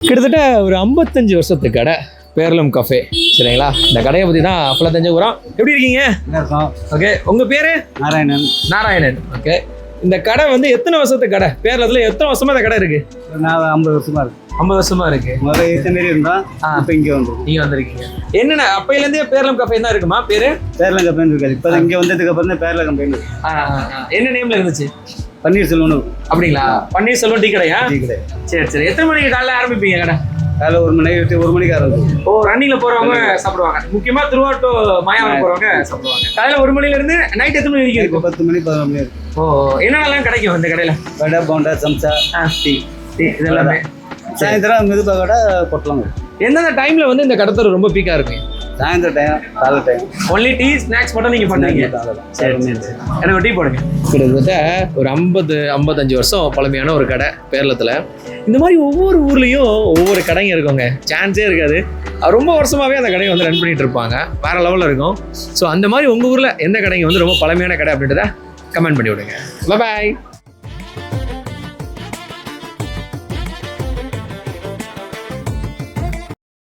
கிட்டத்தட்ட ஒரு ஐம்பத்தஞ்சு வருஷத்து கடை பேரளம் கஃபே சரிங்களா? இந்த கடையை பற்றி தான் ஃபுல்லாக தெரிஞ்சுக்கிறோம். எப்படி இருக்கீங்க? ஓகே உங்கள் பேர்? நாராயணன். நாராயணன். ஓகே இந்த கடை வந்து எத்தனை வருஷத்து கடை? பேரளத்தில் எத்தனை வருஷமா இந்த கடை இருக்கு? நான் ஐம்பது வருஷமா இருக்கு. ஐம்பது வருஷமா இருக்கு. முதல்ல இந்த மாரி இருந்தோம் ஆ. இப்போ இங்கே வந்துருக்கோம். நீங்க வந்திருக்கீங்க. என்னென்ன அப்பையிலேருந்தே பேரளம் கஃபே தான் இருக்குமா? பேரு? பேரலாம் கம்பெனி இருக்காது. இப்போ இங்கே வந்ததுக்கு அப்புறம் தான் பேரலாம் கம்பெனி. என்ன நேம்ல இருந்துச்சு? பன்னீர்செல்வம். இருக்கும் அப்படிங்களா? பன்னீர்செல்வம் டீ கடையா? டீ கடை. சரி சரி. எத்தனை மணிக்கு காலைல ஆரம்பிப்பீங்க கடை? காலைல ஒரு மணி ஒரு மணிக்கு ஆரம்பிச்சு ஓ ரன்னிங்ல போறவங்க சாப்பிடுவாங்க. முக்கியமா திருவாட்டோ மாயாவரம் போறவங்க சாப்பிடுவாங்க. காலையில ஒரு மணில இருந்து நைட் எத்தனை மணி வரைக்கும் இருக்கும்? பத்து மணி பதினொரு மணி ஓ என்னென்னலாம் கிடைக்கும் இந்த கடையில? வடை போண்டா சம்சா டீ. டீ இதெல்லாமே. சாயந்தரம் மிதுப்பா கடை பொட்டலம் எந்தெந்த டைம்ல வந்து இந்த கடத்தல் ரொம்ப பீக்கா இருக்கும் சாயந்தரம் டைம் காலை டைம் ஒன்லி டீ ஸ்நாக்ஸ் மட்டும் நீங்க பண்ணுவீங்க? சரி சரி சரி. எனக்கு ஒரு டீ போடுங்க. கிட்டத்தட்ட ஒரு ஐம்பது ஐம்பத்தஞ்சு வருஷம் பழமையான ஒரு கடை பேரளத்தில் இந்த மாதிரி ஒவ்வொரு ஊர்லேயும் ஒவ்வொரு கடைங்க இருக்குங்க. சான்ஸே இருக்காது. ரொம்ப வருஷமாகவே அந்த கடையை வந்து ரன் பண்ணிட்டு இருப்பாங்க. வேற லெவலில் இருக்கும். ஸோ அந்த மாதிரி உங்கள் ஊரில் எந்த கடைங்க வந்து ரொம்ப பழமையான கடை அப்படின்றத கமெண்ட் பண்ணி விடுங்க. பாய்